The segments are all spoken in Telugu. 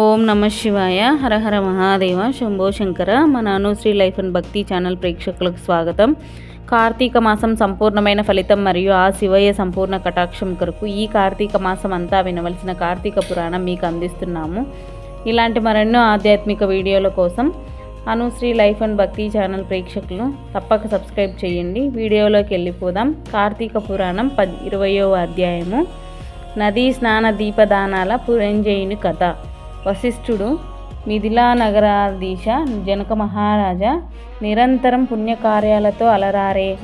ఓం నమ శివాయ. హరహర మహాదేవ. శంభో శంకర. మన Anushri life and bhakti channel ప్రేక్షకులకు స్వాగతం. కార్తీక మాసం సంపూర్ణమైన ఫలితం మరియు ఆ శివయ్య సంపూర్ణ కటాక్షం కొరకు ఈ కార్తీక మాసం అంతా వినవలసిన కార్తీక పురాణం మీకు అందిస్తున్నాము. ఇలాంటి మరెన్నో ఆధ్యాత్మిక వీడియోల కోసం Anushri life and bhakti channel ప్రేక్షకులు తప్పక సబ్స్క్రైబ్ చేయండి. వీడియోలోకి వెళ్ళిపోదాం. కార్తీక పురాణం పద్ ఇరవయో అధ్యాయము. నదీ స్నాన దీపదానాల పురంజయుని కథ. వశిష్ఠుడు మిథిలా నగరాధీశ జనక మహారాజా నిరంతరం పుణ్యకార్యాలతో అలరారే.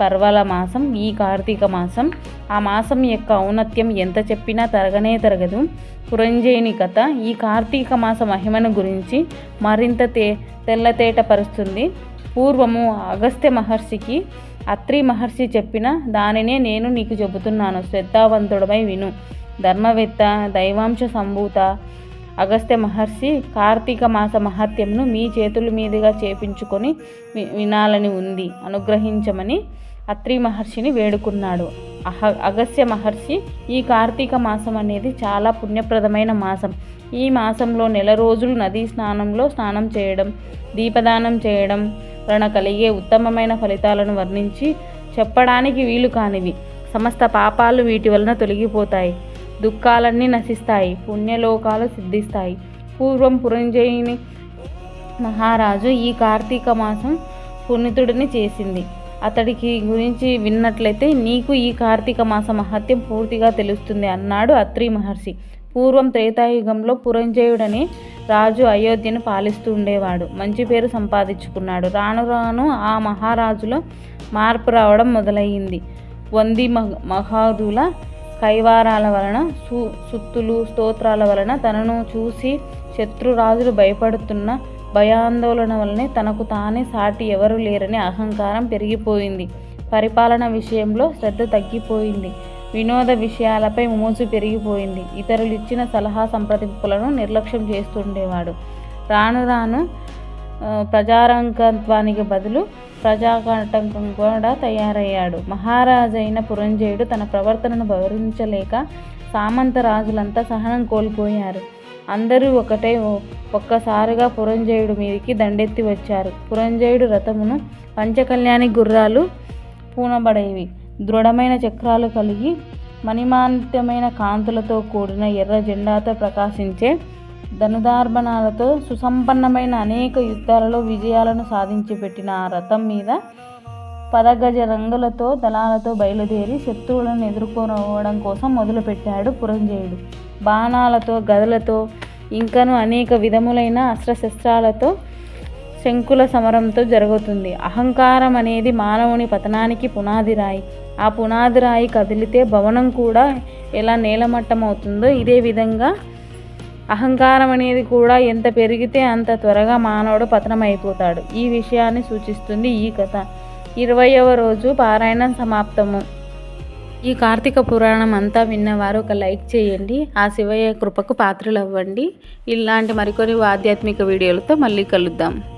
పర్వాల మాసం ఈ కార్తీక మాసం ఆ మాసం యొక్క ఔన్నత్యం ఎంత చెప్పినా తరగనే తరగదు. పురంజయుని కథ ఈ కార్తీక మాస మహిమను గురించి మరింత తే తెల్లతేటపరుస్తుంది పూర్వము అగస్త్య మహర్షికి అత్రి మహర్షి చెప్పిన దానినే నేను నీకు చెబుతున్నాను. శ్రద్ధావంతుడమై విను. ధర్మవేత్త దైవాంశ సంభూత అగస్త్య మహర్షి కార్తీక మాస మహత్యంను మీ చేతుల మీదుగా చేపించుకొని వినాలని ఉంది. అనుగ్రహించమని అత్రి మహర్షిని వేడుకున్నాడు. అహ అగస్త్య మహర్షి ఈ కార్తీక మాసం అనేది చాలా పుణ్యప్రదమైన మాసం. ఈ మాసంలో నెల రోజులు నదీ స్నానంలో స్నానం చేయడం దీపదానం చేయడం వలన కలిగే ఉత్తమమైన ఫలితాలను వర్ణించి చెప్పడానికి వీలు కానివి. సమస్త పాపాలు వీటి వలన తొలగిపోతాయి. దుఃఖాలన్నీ నశిస్తాయి పుణ్యలోకాలు సిద్ధిస్తాయి. పూర్వం పురంజయుని మహారాజు ఈ కార్తీక మాసం పుణితుడిని చేసింది. అతడికి గురించి విన్నట్లయితే నీకు ఈ కార్తీక మాస మహత్యం పూర్తిగా తెలుస్తుంది అన్నాడు అత్రి మహర్షి. పూర్వం త్రేతాయుగంలో పురంజయుడని రాజు అయోధ్యను పాలిస్తూ ఉండేవాడు. మంచి పేరు సంపాదించుకున్నాడు. రాను రాను ఆ మహారాజులో మార్పు రావడం మొదలయ్యింది. వంది మహాదుల కైవారాల వలన సు సుత్తులు స్తోత్రాల వలన తనను చూసి శత్రురాజులు భయపడుతున్న భయాందోళన వలనే తనకు తానే సాటి ఎవరు లేరని అహంకారం పెరిగిపోయింది. పరిపాలన విషయంలో శ్రద్ధ తగ్గిపోయింది. వినోద విషయాలపై మోజు పెరిగిపోయింది. ఇతరులు ఇచ్చిన సలహా సంప్రదింపులను నిర్లక్ష్యం చేస్తుండేవాడు. రాను రాను ప్రజారంకత్వానికి బదులు ప్రజాకంటకం కూడా తయారయ్యాడు. మహారాజైన పురంజయుడు తన ప్రవర్తనను భరించలేక సామంత రాజులంతా సహనం కోల్పోయారు. అందరూ ఒకటే ఒక్కసారిగా పురంజయుడు మీదికి దండెత్తి వచ్చారు. పురంజయుడు రథమును పంచకళ్యాణి గుర్రాలు పూనబడేవి. దృఢమైన చక్రాలు కలిగి మణిమాంత్యమైన కాంతులతో కూడిన ఎర్ర జెండాతో ప్రకాశించే ధనుదార్బణాలతో సుసంపన్నమైన అనేక యుద్ధాలలో విజయాలను సాధించి పెట్టిన ఆ రథం మీద పదగజ రంగులతో దళాలతో బయలుదేరి శత్రువులను ఎదుర్కోవడం కోసం మొదలుపెట్టాడు పురంజయుడు. బాణాలతో గదలతో ఇంకను అనేక విధములైన అస్త్రశస్త్రాలతో శంకుల సమరంతో జరుగుతుంది. అహంకారం అనేది మానవుని పతనానికి పునాది రాయి ఆ పునాది రాయి కదిలితే భవనం కూడా ఎలా నేలమట్టం అవుతుందో ఇదే విధంగా అహంకారం అనేది కూడా ఎంత పెరిగితే అంత త్వరగా మానవుడు పతనమైపోతాడు. ఈ విషయాన్ని సూచిస్తుంది ఈ కథ. ఇరవయవ రోజు పారాయణం సమాప్తము. ఈ కార్తీక పురాణం అంతా విన్నవారు ఒక లైక్ చేయండి ఆ శివయ్య కృపకు పాత్రలు అవ్వండి ఇలాంటి మరికొన్ని ఆధ్యాత్మిక వీడియోలతో మళ్ళీ కలుద్దాం.